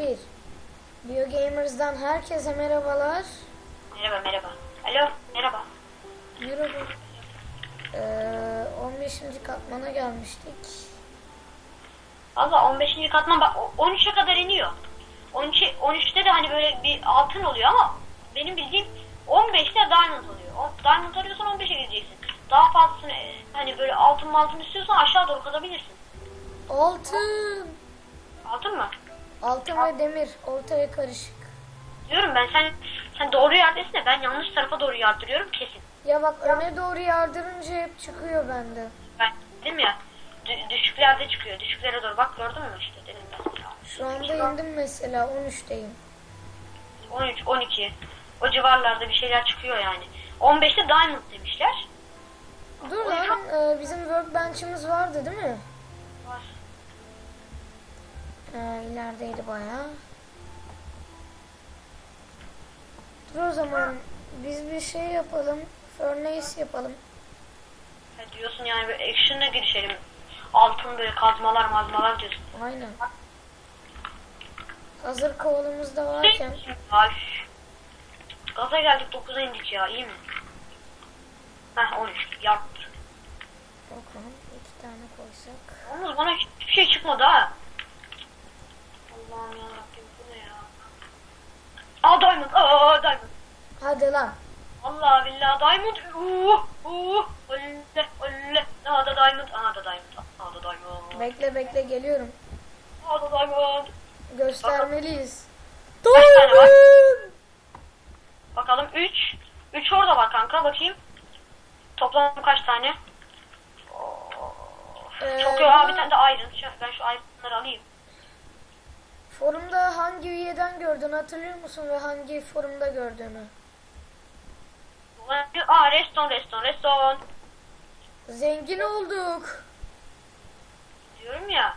1 Biogamers'dan herkese merhabalar. Merhaba merhaba. Alo merhaba. Merhaba. Ee, 15. katmana gelmiştik. Valla 15. katman bak o- 13'e kadar iniyor. 13 13'te de hani böyle bir altın oluyor ama benim bildiğim 15'te diamond oluyor. O, diamond arıyorsan 15'e gideceksin. Daha fazlasını e, hani böyle altın altın istiyorsan aşağı doğru kazabilirsin. Altın. Altın mı? Altın ve demir ortaya karışık. Diyorum ben sen sen doğru yerdesin de ben yanlış tarafa doğru yardırıyorum kesin. Ya bak öne doğru yardırınca hep çıkıyor bende. Ben dedim ya dü- düşüklerde çıkıyor. Düşüklere doğru bak gördün mü işte dedim ben. ya. Şu anda indim mesela 13'teyim. 13, 12 o civarlarda bir şeyler çıkıyor yani. 15'te diamond demişler. Dur lan e, bizim workbench'imiz vardı değil mi? Ee, ilerideydi bayağı. Dur o zaman biz bir şey yapalım. Furnace yapalım. Ha, diyorsun yani böyle action'a girişelim. Altın böyle kazmalar mazmalar diyorsun. Aynen. Hazır kovalımız da varken. Ay. Gaza geldik 9'a indik ya iyi mi? Heh 13 yaptı. Bakalım iki tane koysak. Yalnız bana hiçbir şey çıkmadı ha. Allah'ım yarabbim bu ne ya? Aa diamond aa diamond. Hadi lan. Allah billahi diamond. Uh uh. Olle olle. Aha da diamond. Aha da diamond. Aha da diamond. Bekle bekle geliyorum. Aha da diamond. Göstermeliyiz. Tane var? Bakalım 3. 3 orada var kanka bakayım. Toplam kaç tane? Ee, Çok yok abi bir tane de iron. Ben şu iron'ları alayım. Forumda hangi üyeden gördün hatırlıyor musun ve hangi forumda gördüğünü? Aa reston reston reston. Zengin olduk. Diyorum ya.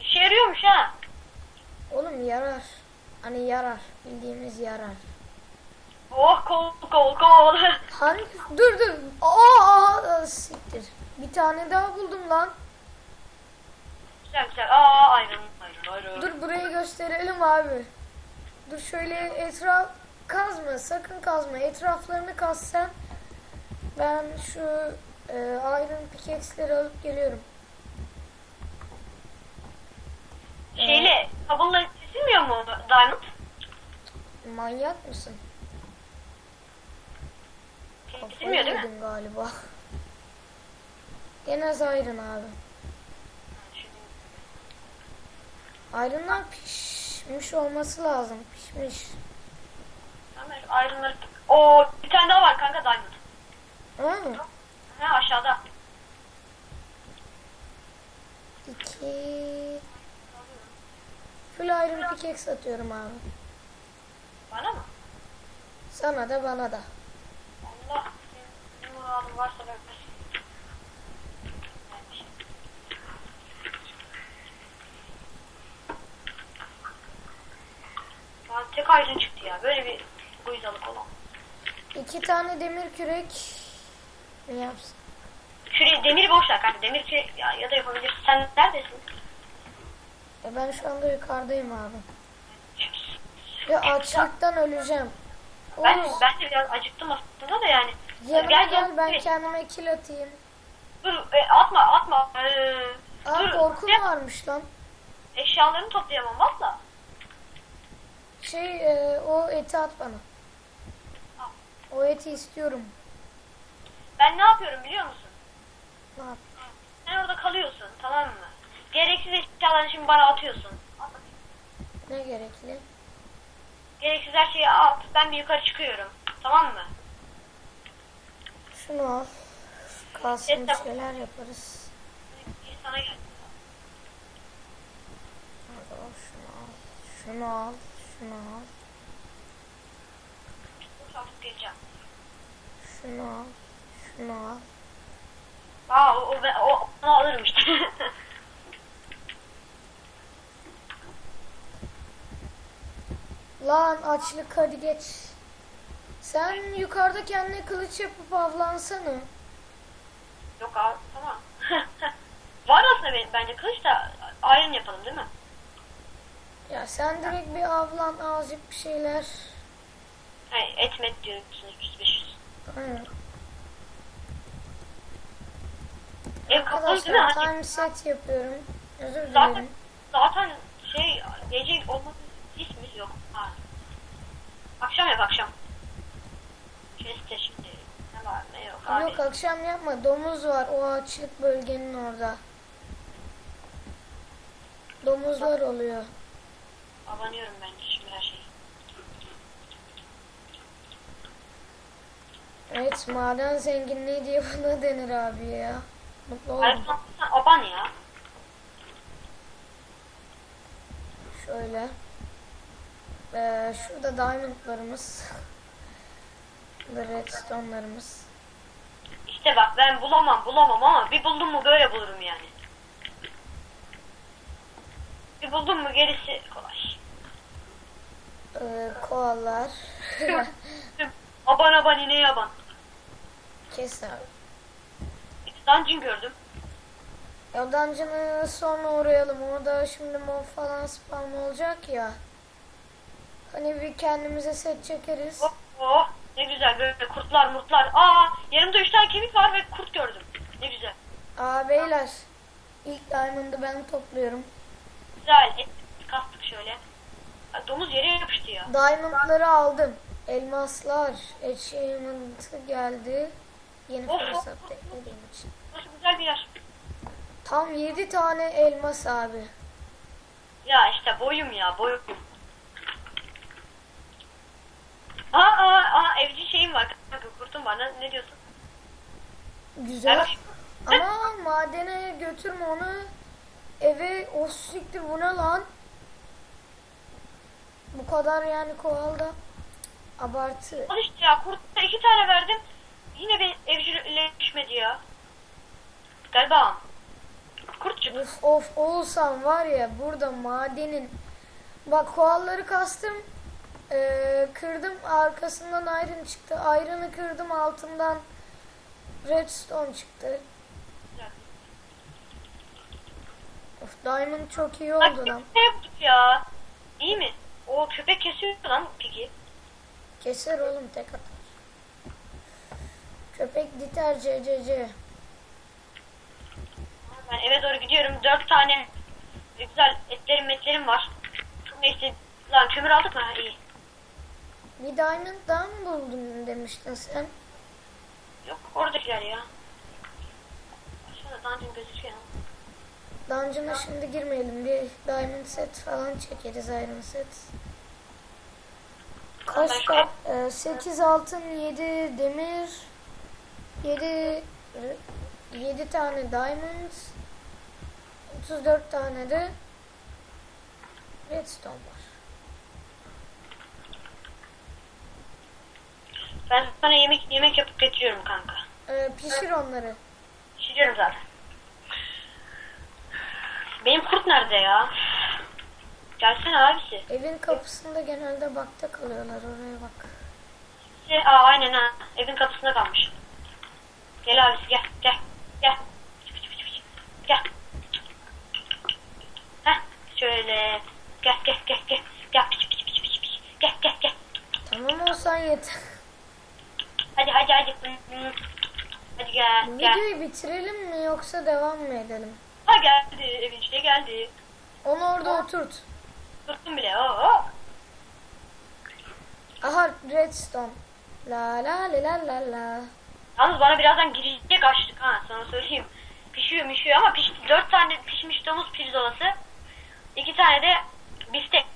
İşe yarıyormuş ha. Oğlum yarar. Hani yarar. Bildiğimiz yarar. Oh kol kol kol. Hangi? Dur dur. Aa, siktir. Bir tane daha buldum lan. güzel güzel. Aa iron iron iron. Dur burayı gösterelim abi. Dur şöyle etraf kazma. Sakın kazma. Etraflarını kaz sen. Ben şu e, iron pickaxe'leri alıp geliyorum. Şeyle kabulla kesilmiyor mu diamond? Manyak mısın? Kesilmiyor Kafayı değil mi? galiba. Gene az iron abi. Iron'lar pişmiş olması lazım. Pişmiş. İron'ları... Oo bir tane daha var kanka diamond. Ha mı? Ha aşağıda. İki. Full iron pickaxe atıyorum abi. Bana mı? Sana da bana da. Allah. Muradın varsa vermesin. Ya tek ayrın çıktı ya. Böyle bir uyuzalık olan. İki tane demir kürek ne yapsın? Küre, demir boş ver kanka. Demir küre ya, ya da yapabilirsin. Sen neredesin? E ben şu anda yukarıdayım abi. Ya açlıktan öleceğim. Ben, Oğuz, ben de biraz acıktım aslında da yani. yanıma gel ben evet. kendime kill atayım. Dur e, atma atma. Ee, Aa dur. korkum Ya, varmış lan. Eşyalarını toplayamam valla. Şey e, o eti at bana. O eti istiyorum. Ben ne yapıyorum biliyor musun? Ne yap? Sen orada kalıyorsun tamam mı? Gereksiz eşyalarını şimdi bana atıyorsun. Ne gerekli? Gereksiz her şeyi at. Ben bir yukarı çıkıyorum. Tamam mı? Şunu al. Kalsın Evet, tamam. şeyler yaparız. Bir sana gel. Şunu al. Şunu al. Şunu al. Geleceğim. Şunu al. Şunu al. Aa o, o, o onu alırım işte. Lan açlık hadi geç. Sen yukarıda kendine kılıç yapıp avlansana. Yok abi tamam. Var aslında benim, bence kılıç da iron yapalım değil mi? Ya sen direkt bir avlan azıcık bir şeyler. Hayır etmet diyorsun 300-500. Aynen. Ev kapalı değil mi? Arkadaşlar time set yapıyorum. Özür zaten, dilerim. zaten şey gece olması hiç mi yok? Ha. Akşam yap akşam. Chest'te şimdi ne var ne yok. Hadi. Yok akşam yapma. Domuz var o açık bölgenin orada. Domuzlar oluyor. Abanıyorum ben şimdi her şeyi. Evet maden zenginliği diye buna denir abi ya. Mutlu oldum. aban ya. Şöyle. Ee, şurada diamondlarımız. Redstone'larımız. İşte bak ben bulamam bulamam ama bir buldum mu böyle bulurum yani. Bir buldum mu gerisi kolay. Ee, koalar. aban aban ineği yaban. Kes abi. Dungeon gördüm. Ya dungeon'a sonra uğrayalım. Orada şimdi mob falan spawn olacak ya. Hani bir kendimize set çekeriz. Oh, oh ne güzel böyle kurtlar murtlar. Aa yanımda üç tane kemik var ve kurt gördüm. Ne güzel. Aa beyler. İlk diamond'ı ben topluyorum. Güzel et kastık şöyle. Domuz yere yapıştı ya. Diamond'ları aldım. Elmaslar. Achievement'ı geldi. Yeni Of, fırsat of, of. beklediğim için. Burası güzel bir yer. Tam 7 tane elmas abi. Ya işte boyum ya boyum. Aa aa aa evci şeyim var. Kanka kurtum var. Ne, ne diyorsun? Güzel. Ama madene götürme onu. Eve o siktir bu ne lan? Bu kadar yani kovalda. Abartı. Al işte ya kurtta iki tane verdim. Yine bir evcilleşmedi ya. Galiba. Kurt çıktı. Of of olsam var ya burada madenin bak koalları kastım Ee, kırdım arkasından iron çıktı iron'ı kırdım altından redstone çıktı of diamond çok iyi Bak oldu lan ne ya? İyi mi? O köpek kesiyor lan peki. keser oğlum tek atar köpek diter CCC Ben eve doğru gidiyorum. Dört tane güzel etlerim metlerim var. Neyse. Lan kömür aldık mı? Ha, iyi. bir diamond daha mı buldun demiştin sen Yok oradakiler ya. Aşağıda dungeon gözüküyor. Dungeon'a şimdi girmeyelim. Bir diamond set falan çekeriz iron set. Kaç Başka? ka- 8 altın, 7 demir, 7 7 tane diamond, 34 tane de redstone var. Ben sana yemek yemek yapıp getiriyorum kanka. Ee, pişir onları. Pişiriyorum zaten. Benim kurt nerede ya? Gelsene abisi. Evin kapısında genelde bakta kalıyorlar oraya bak. Aa aynen ha. Evin kapısında kalmış. Gel abisi gel gel gel. Gel. Heh şöyle. Gel gel gel gel. Gel piç piç piç piç piç. Gel gel gel. Tamam olsan yeter. Hadi hadi hadi. Hadi gel gel. videoyu bitirelim mi yoksa devam mı edelim? Ha geldi evin içine geldi. Onu orada oturt. Tuttum bile. Oo. Aha redstone. La la la la la la. Yalnız bana birazdan girecek açtık ha sana söyleyeyim. Pişiyor pişiyor ama pişti. Dört tane pişmiş domuz pirzolası. iki tane de biftek.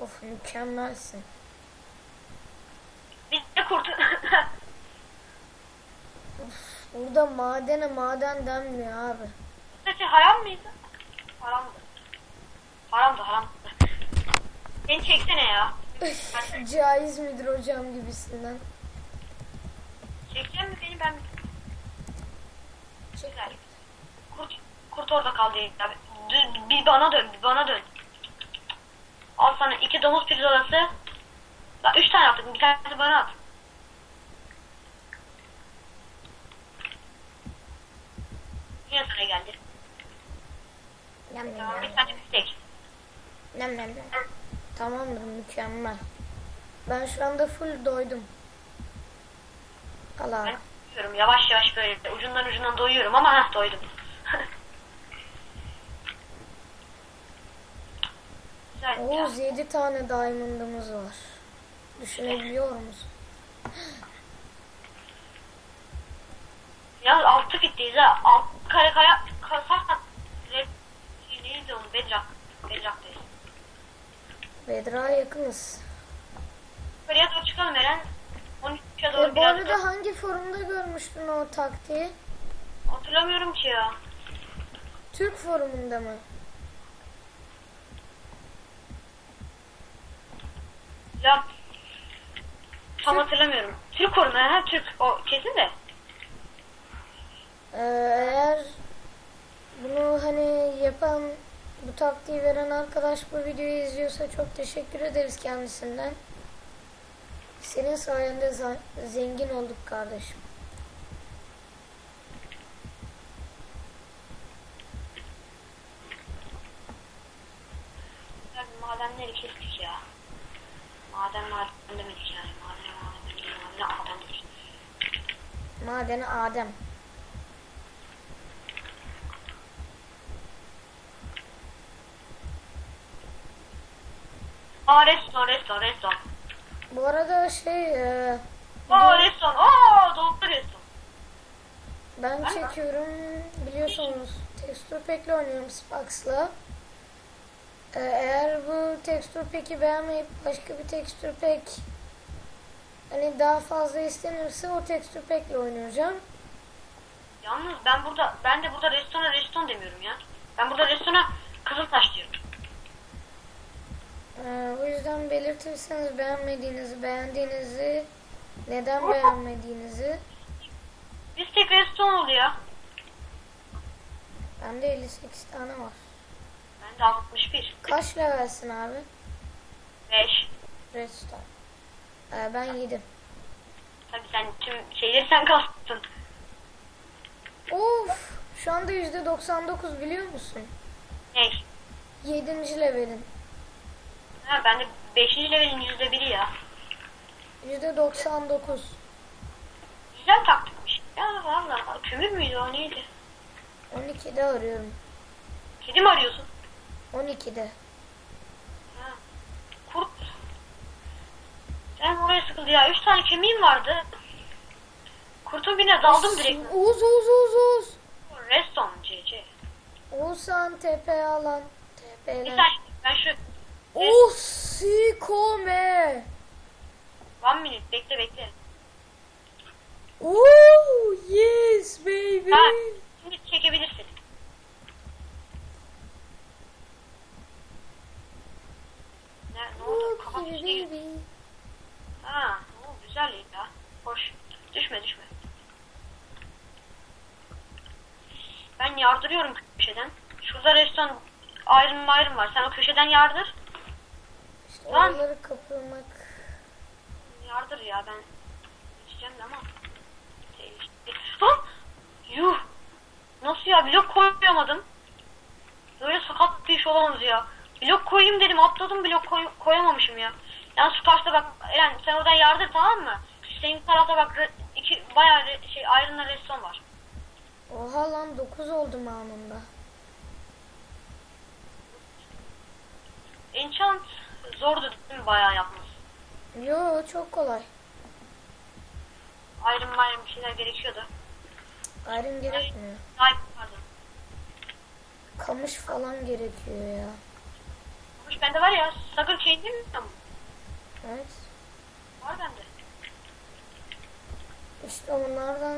Of mükemmelsin. Bir de kurt. Burada madene maden denmiyor abi. Sesi haram mıydı? Haramdı. Haramdı haramdı. Beni çeksene ya. Caiz midir hocam gibisinden. Çekecek mi beni ben? Çek. Güzel. Kurt, kurt orada kaldı ya. Dö- Bir bana dön, bir bana dön. Al sana iki domuz pirzolası. Bak üç tane attık, bir tanesi bana at. Yine sana geldi. Yam yam Tamam, yam bir tane. Nem nem nem. Tamamdır mükemmel. Ben şu anda full doydum. Al abi. Ben doyuyorum yavaş yavaş böyle ucundan ucundan doyuyorum ama heh doydum. Güzel. Oğuz 7 tane diamond'ımız var. Düşünebiliyor musun? Ya altı fitteyiz ha. Alt kare kaya şey neydi onu bedrock. Bedrock'tayız. Bedra yakınız. Yukarıya doğru çıkalım Eren. 13'e doğru E, bu biraz arada hangi forumda görmüştün o taktiği? hatırlamıyorum ki ya. Türk forumunda mı? Ya tam hatırlamıyorum. Türk korumu ha Türk o kesin de. Ee, eğer bunu hani yapan bu taktiği veren arkadaş bu videoyu izliyorsa çok teşekkür ederiz kendisinden. Senin sayende zengin olduk kardeşim. Madenleri kestik ya. Maden maden demedik yani. Maden maden demedik. Maden maden dedik. Madeni Adem. Aa restoran restoran restoran. Bu arada şey e, Aa restoran. Aa doldu restoran. ben çekiyorum biliyorsunuz tekstür pack'le oynuyorum Spax'la. Ee, eğer bu tekstür pack'i beğenmeyip başka bir tekstür pack hani daha fazla istenirse o tekstür pack'le oynayacağım. Yalnız ben burada ben de burada restoran restoran demiyorum ya. Ben burada restorana Kızıltaş diyorum. Ee, o yüzden belirtirseniz beğenmediğinizi, beğendiğinizi, neden beğenmediğinizi. Biz tek restoran oluyor. Bende 58 tane var. Ben de 61. Kaç levelsin abi? 5. Redstone. Ee, ben 7. Tabii sen tüm şeyleri sen kastın. Of! Şu anda %99 biliyor musun? Ne? 7. levelin. Ha ben de 5. levelin %1'i ya. %99. Güzel taktikmiş. Ya valla kömür müydü o neydi? 12'de arıyorum. Kedi mi arıyorsun? 12'de. Ha. Kurt. Sen oraya sıkıldı ya. 3 tane kemiğim vardı. Kurtun birine daldım direkt. Oğuz Oğuz Oğuz Oğuz. Reston CC. Oğuzhan TP alan. Bir TP'ler. saniye ben şu Osikome. one minute bekle bekle. Oh yes baby. Ha şimdi çekebilirsin. Ne, ne oldu? Kafa düştü. Ha, o güzel ya. Hoş. Düşme düşme. Ben yardırıyorum köşeden. Şurada restoran ayrım ayrım var. Sen o köşeden yardır. Lan. oraları kapırmak. Yardır ya ben geçeceğim de ama. Tehlikeli. Lan! Yuh! Nasıl ya? Blok koyamadım. Böyle sakat bir iş olamaz ya. Blok koyayım dedim atladım blok koy- koyamamışım ya. Yani şu taşta bak Eren sen oradan yardır tamam mı? Senin tarafta bak iki bayağı şey ayrımla restoran var. Oha lan 9 oldum anında. Enchant zordu değil mi bayağı yapması? Yo çok kolay. Ayrım ayrım bir şeyler gerekiyordu. Ayrım gerekmiyor. Ay pardon. Kamış falan gerekiyor ya. Kuş bende var ya sakın şey değil mi? Evet. Var bende. İşte onlardan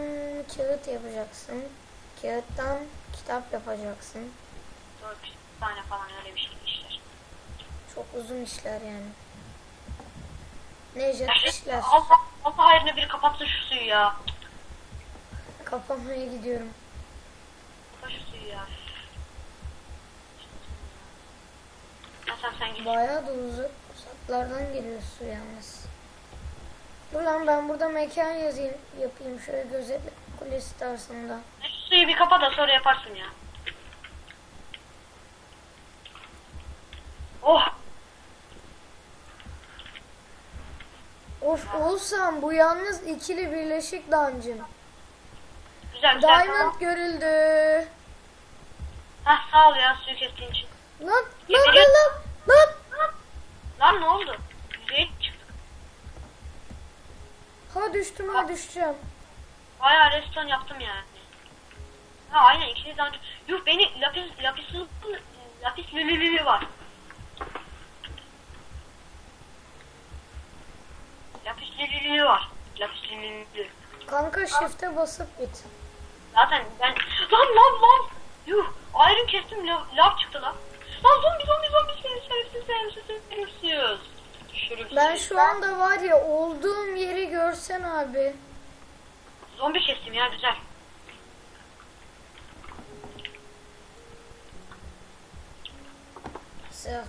kağıt yapacaksın. Kağıttan kitap yapacaksın. Dört tane falan öyle bir şey işler. Çok uzun işler yani. Ya işler. Allah, Allah hayrına biri kapatsın şu suyu ya. Kapamaya gidiyorum. Kapa şu suyu ya. Hasan sen git. Bayağı da uzak, uzaklardan geliyor su yalnız. Dur lan ben burada mekan yazayım, yapayım şöyle gözetle kulesi tarzında. Şu suyu bir kapa da sonra yaparsın ya. Oh. Of olsam bu yalnız ikili birleşik dungeon. Güzel güzel. Diamond görüldü. Hah sağ ol ya suyu kestiğin için. Lan lan Geberiyor. lan lan lan. Lan ne oldu? Yüzeye çıktık. Ha düştüm ha düşeceğim. Bayağı reston yaptım yani. Ha aynen ikili zaten. Yuh beni lapis lapis lapis lülülülü var. Lülülü var. Lülülü. Kanka shift'e basıp git. Zaten ben... Lan lan lan! Yuh! Iron kestim lav, lav çıktı lan. Lan zombi zombi zombi şerefsiz şerefsiz şerefsiz şerefsiz. Şerefsiz. Ben şu anda var ya olduğum yeri görsen abi. Zombi kestim ya güzel. Self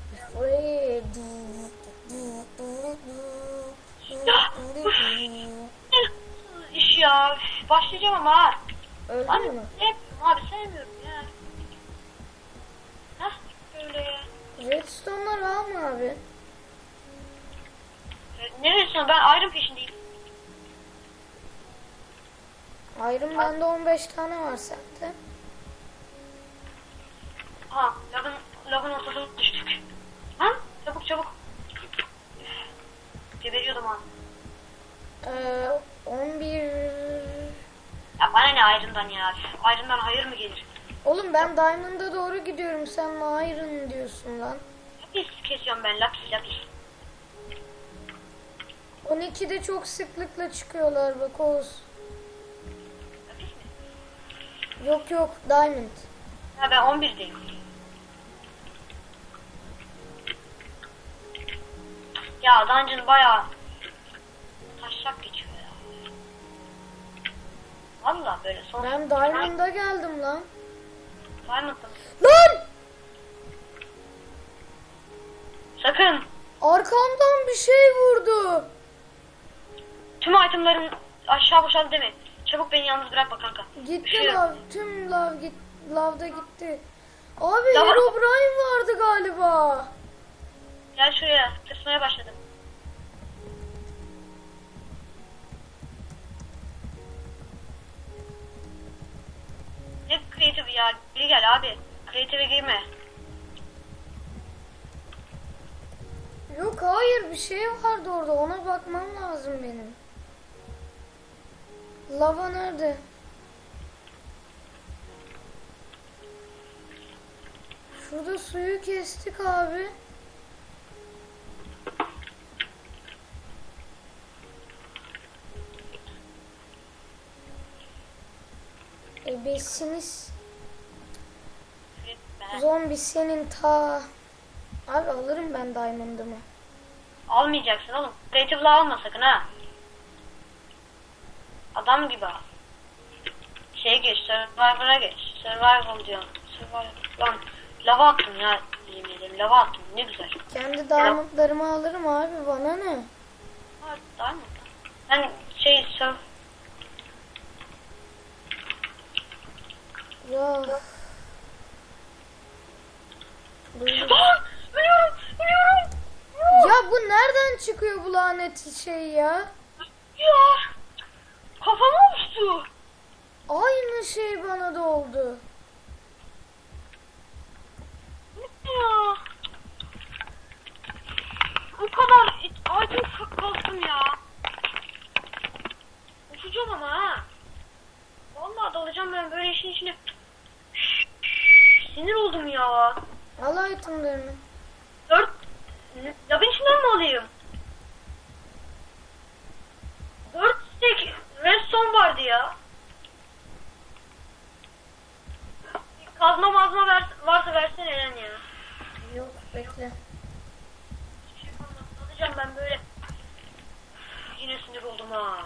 İş ya. Başlayacağım ama ha. Öldün Abi mü? sevmiyorum abi sevmiyorum ya. Hah böyle ya. Redstone'lar var mı abi? Neresi ben Iron peşindeyim. Iron bende 15 tane var sende. Ha lavın, lavın ortasına düştük. Ha çabuk çabuk. Geberiyordum ha. Ee, 11... Ya bana ne Iron'dan ya. Iron'dan hayır mı gelir? Oğlum ben Diamond'a doğru gidiyorum. Sen Iron diyorsun lan. Lapis kesiyorum ben lapis lapis. 12'de çok sıklıkla çıkıyorlar bak Oğuz. Lapis mi? Yok yok Diamond. Ha ben 11'deyim. Ya dungeon bayağı taşak geçiyor ya. Valla böyle son... Ben Diamond'a geldim lan. Diamond'da mı? Lan! Sakın! Arkamdan bir şey vurdu. Tüm itemlerim aşağı boşaldı deme. Çabuk beni yalnız bırakma kanka. Gitti Şey- lav. Tüm lav git lavda gitti. Abi Lav- Herobrine vardı galiba. Gel şuraya. Tırsmaya başladım. Creative'e girme. Yok hayır bir şey vardı orada. Ona bakmam lazım benim. Lava nerede? Şurada suyu kestik abi. E besiniz Ben- zombi senin ta. Abi alırım ben diamond'ımı. Almayacaksın oğlum. Creative'la alma sakın ha. Adam gibi al. Şeye geç, Survivor'a geç. Survival diyorum. Survival. Lan lava attım ya. Yemin ederim lava attım. Ne güzel. Kendi diamond'larımı alırım abi bana ne? Daha mı? Ben şey sur Ya. Aa, ölüyorum, ölüyorum. Ya bu nereden çıkıyor bu lanet şey ya? Ya, kafama uçtu. Aynı şey bana da oldu. Ya. O kadar acil kalktım ya. Uçacağım ama ha. Vallahi dalacağım ben böyle işin içine. Sinir oldum ya. Al itemlerini. Dört... Labın içinden mi alayım? Dört stek redstone vardı ya. Kazma mazma ver, varsa versene Eren ya. Yok bekle. Hiçbir şey kalmadı. Alacağım ben böyle. Yine sinir oldum ha.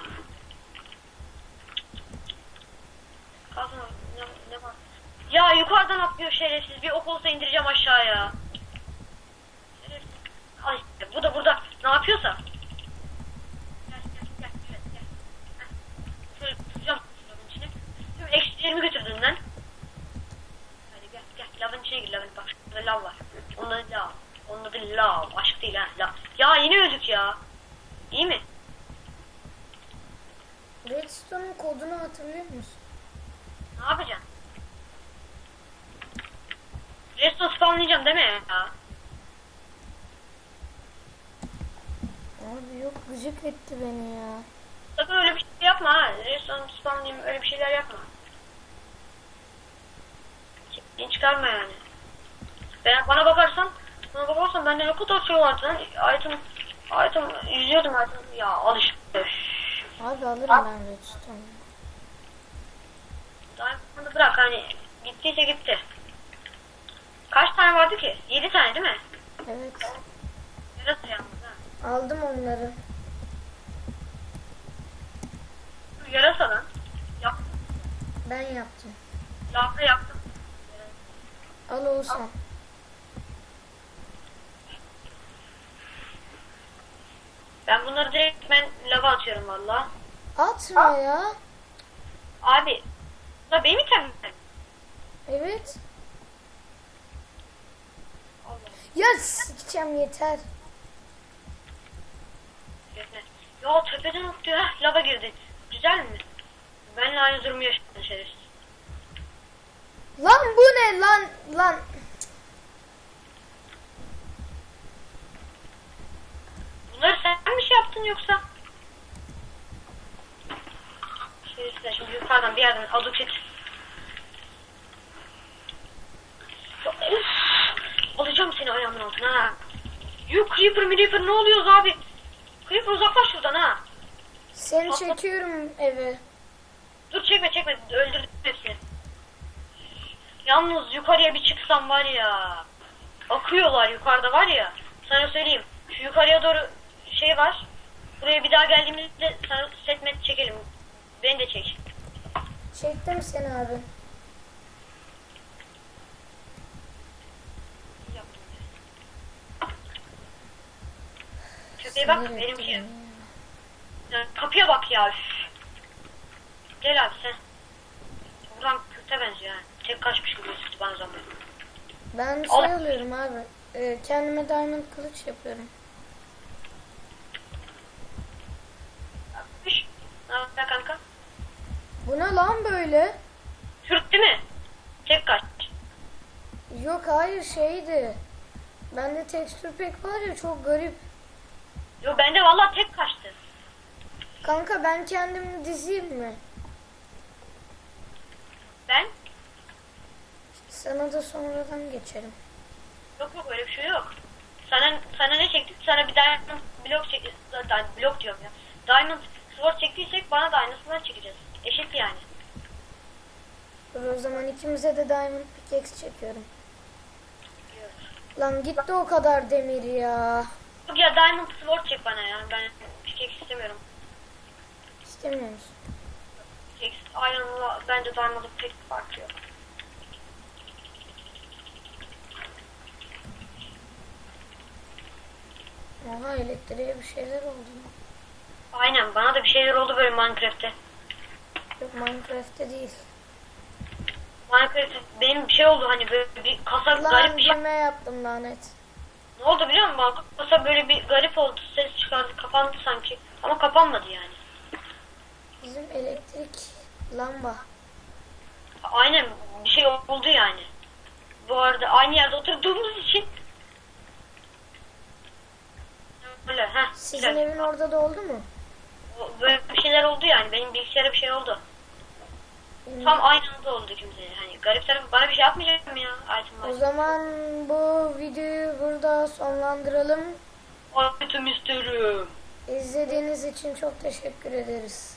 Kazma ne, ne var? Ya yukarıdan atlıyor şerefsiz. Bir ok olsa indireceğim aşağıya. İşte bu da burada ne yapıyorsa. Gel gel gel gel gel. Heh. Şöyle tutacağım lavın içine. Tüm eksilerimi götürdün lan. Hadi gel gel lavın içine gir lavın bak şurada lav var. Onun adı lav. Onun adı aşk değil ha. La- Ya yine öldük ya. İyi mi? Redstone'un kodunu hatırlıyor musun? Ne yapacaksın? Redstone spawnlayacağım deme ya. Abi yok gıcık etti beni ya. Sakın öyle bir şey yapma ha. Redstone spawnlayayım öyle bir şeyler yapma. Çektiğini çıkarma yani. Ben, bana bakarsan, bana bakarsan bende ne kadar şey vardı lan. Item, item, yüzüyordum item. Ya al işte. Abi alırım ben Redstone'u. Diamond'ı bırak hani gittiyse gitti. Kaç tane vardı ki? 7 tane değil mi? Evet. Yarası yalnız ha. Aldım onları. Yarasa lan. Yap, Ben yaptım. yaptı yaptım. Al Oğuzhan. Ben bunları direkt ben lava atıyorum valla. Atma ya. Abi. La benim itemim. Evet. Ya sikeceğim yeter. Ya tepeden atıyor ha. Lava girdi. Güzel mi? Benle aynı durumu yaşadın şerefsiz. Lan bu ne lan lan. Bunları sen mi şey yaptın yoksa? Şerefsizler şimdi yukarıdan bir yerden adı çek. Alacağım seni ayağımın altına ha. Yuh Creeper Creeper ne oluyoruz abi? Creeper uzaklaş şuradan ha. Seni çekiyorum eve. Dur çekme çekme öldürdüm hepsini. Yalnız yukarıya bir çıksam var ya. Akıyorlar yukarıda var ya. Sana söyleyeyim. Şu yukarıya doğru şey var. Buraya bir daha geldiğimizde sana setmet çekelim. Beni de çek. Çektim seni abi. Köpeğe bak benim şey. beni ya. Ya, kapıya bak ya. üf. Gel abi sen. Buradan köte benziyor yani. Tek kaçmış gibi gözüktü bana zaman. Ben Al. şey alıyorum abi. Ee, kendime diamond kılıç yapıyorum. Üş. Ne kanka? Bu ne lan böyle? Değil mi? Tek kaç. Yok hayır şeydi. Bende tekstür pek var ya çok garip. Yo bende vallahi tek kaçtı. Kanka ben kendimi dizeyim mi? Ben? Sana da sonradan geçerim. Yok yok öyle bir şey yok. Sana sana ne çektik? Sana bir diamond blok çek blok diyorum ya. Diamond sword çektiysek bana da aynısından çekeceğiz. Eşit yani. Dur o zaman ikimize de diamond pickaxe çekiyorum. Lan gitti o kadar demir ya. Yok ya diamond sword çek bana ya. Ben pickaxe istemiyorum. İstemiyor musun? İron'la bence diamond'ın pek bir farkı yok. Oha elektriğe bir şeyler oldu. Aynen bana da bir şeyler oldu böyle Minecraft'te. Yok Minecraft'te değil. Minecraft'te benim bir şey oldu hani böyle bir kasa Lan garip bir şey. düğme yaptım lanet. Ne oldu biliyor musun? Kasa böyle bir garip oldu. Ses çıkardı. Kapandı sanki. Ama kapanmadı yani. Bizim elektrik lamba. Aynen bir şey oldu yani. Bu arada aynı yerde oturduğumuz için öyle heh, Sizin güzel. evin orada da oldu mu? böyle bir şeyler oldu yani benim bilgisayara bir şey oldu. Benim- Tam aynı anda oldu ikimize. Hani garip tarafı bana bir şey yapmayacak mı ya? Item O zaman bu videoyu burada sonlandıralım. Item isterim. İzlediğiniz için çok teşekkür ederiz.